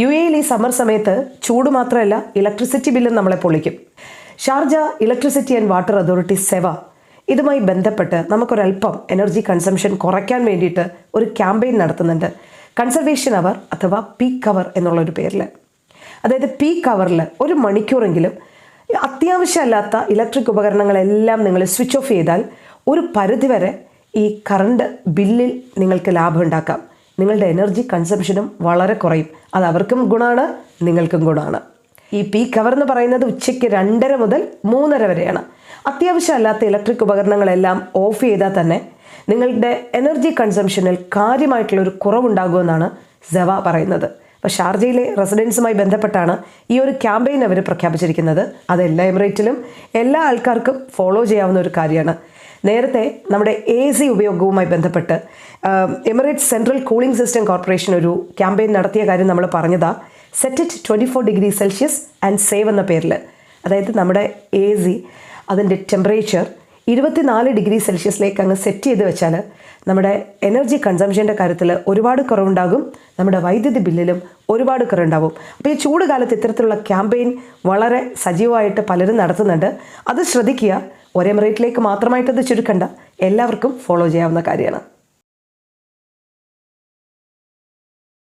U എയിൽ ഈ summer സമയത്ത് ചൂട് മാത്രമല്ല ഇലക്ട്രിസിറ്റി ബില്ലും നമ്മളെ പൊളിക്കും. Sharjah electricity and water authority സെവ ഇതുമായി ബന്ധപ്പെട്ട് നമുക്കൊരല്പം എനർജി കൺസംഷൻ കുറയ്ക്കാൻ വേണ്ടിയിട്ട് ഒരു ക്യാമ്പയിൻ നടത്തുന്നുണ്ട്. കൺസർവേഷൻ അവർ അഥവാ പീക്ക് അവർ എന്നുള്ളൊരു പേരിൽ അതായത് പീക്ക് കവറിൽ ഒരു മണിക്കൂറെങ്കിലും അത്യാവശ്യമല്ലാത്ത ഇലക്ട്രിക് ഉപകരണങ്ങളെല്ലാം നിങ്ങൾ സ്വിച്ച് ഓഫ് ചെയ്താൽ ഒരു പരിധിവരെ ഈ കറണ്ട് ബില്ലിൽ നിങ്ങൾക്ക് ലാഭം ഉണ്ടാക്കാം. നിങ്ങളുടെ എനർജി കൺസംഷനും വളരെ കുറയും. അത് അവർക്കും ഗുണമാണ് നിങ്ങൾക്കും ഗുണമാണ് ഈ പീക്ക് അവർ എന്ന് പറയുന്നത് ഉച്ചയ്ക്ക് രണ്ടര മുതൽ മൂന്നര വരെയാണ്. അത്യാവശ്യമല്ലാത്ത ഇലക്ട്രിക് ഉപകരണങ്ങളെല്ലാം ഓഫ് ചെയ്താൽ തന്നെ നിങ്ങളുടെ എനർജി കൺസംഷനിൽ കാര്യമായിട്ടുള്ള ഒരു കുറവുണ്ടാകുമെന്നാണ് സെവ പറയുന്നത്. അപ്പോൾ ഷാർജയിലെ റെസിഡൻസുമായി ബന്ധപ്പെട്ടാണ് ഈ ഒരു ക്യാമ്പയിൻ അവർ പ്രഖ്യാപിച്ചിരിക്കുന്നത്. അത് എല്ലാ എമിറേറ്റിലും എല്ലാ ആൾക്കാർക്കും ഫോളോ ചെയ്യാവുന്ന ഒരു കാര്യമാണ്. നേരത്തെ നമ്മുടെ എ സി ഉപയോഗവുമായി ബന്ധപ്പെട്ട് Emirates central cooling system corporation ഒരു ക്യാമ്പയിൻ നടത്തിയ കാര്യം നമ്മൾ പറഞ്ഞതാ set it twenty four degree Celsius and save എന്ന പേരിൽ അതായത് നമ്മുടെ എ സി അതിന്റെ ടെമ്പറേച്ചർ ഇരുപത്തിനാല് ഡിഗ്രി സെൽഷ്യസിലേക്ക് അങ്ങ് സെറ്റ് ചെയ്ത് വെച്ചാൽ നമ്മുടെ എനർജി കൺസംഷന്റെ കാര്യത്തിൽ ഒരുപാട് കുറവുണ്ടാകും. നമ്മുടെ വൈദ്യുതി ബില്ലിലും ഒരുപാട് കുറവുണ്ടാകും അപ്പോൾ ഈ ചൂട് കാലത്ത് ഇത്തരത്തിലുള്ള ക്യാമ്പയിൻ വളരെ സജീവമായിട്ട് പലരും നടത്തുന്നുണ്ട്. അത് ശ്രദ്ധിക്കുക. ഒരേ റേറ്റിലേക്ക് മാത്രമായിട്ടത് ചുരുക്കണ്ട. എല്ലാവർക്കും ഫോളോ ചെയ്യാവുന്ന കാര്യമാണ്.